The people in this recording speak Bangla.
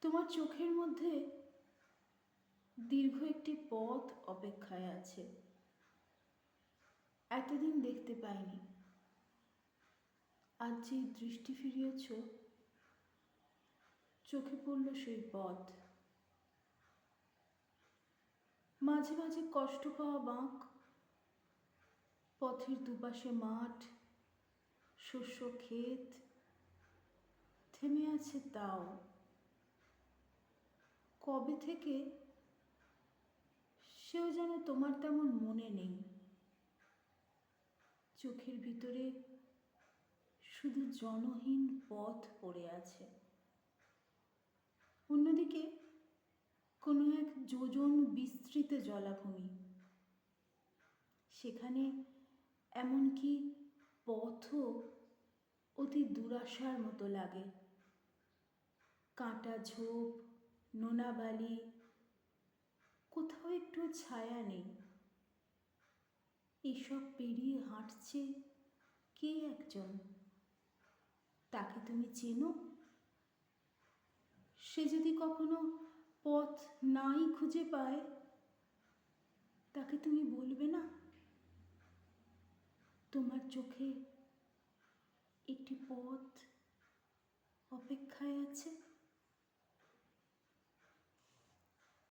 তোমার চোখের মধ্যে দীর্ঘ একটি পথ অপেক্ষায় আছে। এতদিন দেখতে পাইনি। আজ যে দৃষ্টি ফিরিয়েছ, চোখে পড়ল সেই পথ। মাঝে মাঝে কষ্ট পাওয়া বাঁক, পথের দুপাশে মাঠ, শস্য, ক্ষেত, থেমে আছে তাও। কবে থেকে সেও যেন তোমার তেমন মনে নেই। চোখের ভিতরে শুধু জনহীন পথ পড়ে আছে। অন্যদিকে কোনো এক যোজন বিস্তৃত জলাভূমি। সেখানে এমনকি পথও অতি দুরাশার মতো লাগে। কাঁটা ঝোপ নোনা বালি, কোথাও একটু ছায়া নেই। এসব পেরিয়ে হাঁটছে কে একজন? তাকে তুমি চেনো? সে যদি কখনো পথ নাই খুঁজে পায়, তাকে তুমি বলবে না? তোমার চোখে একটি পথ অপেক্ষায় আছে?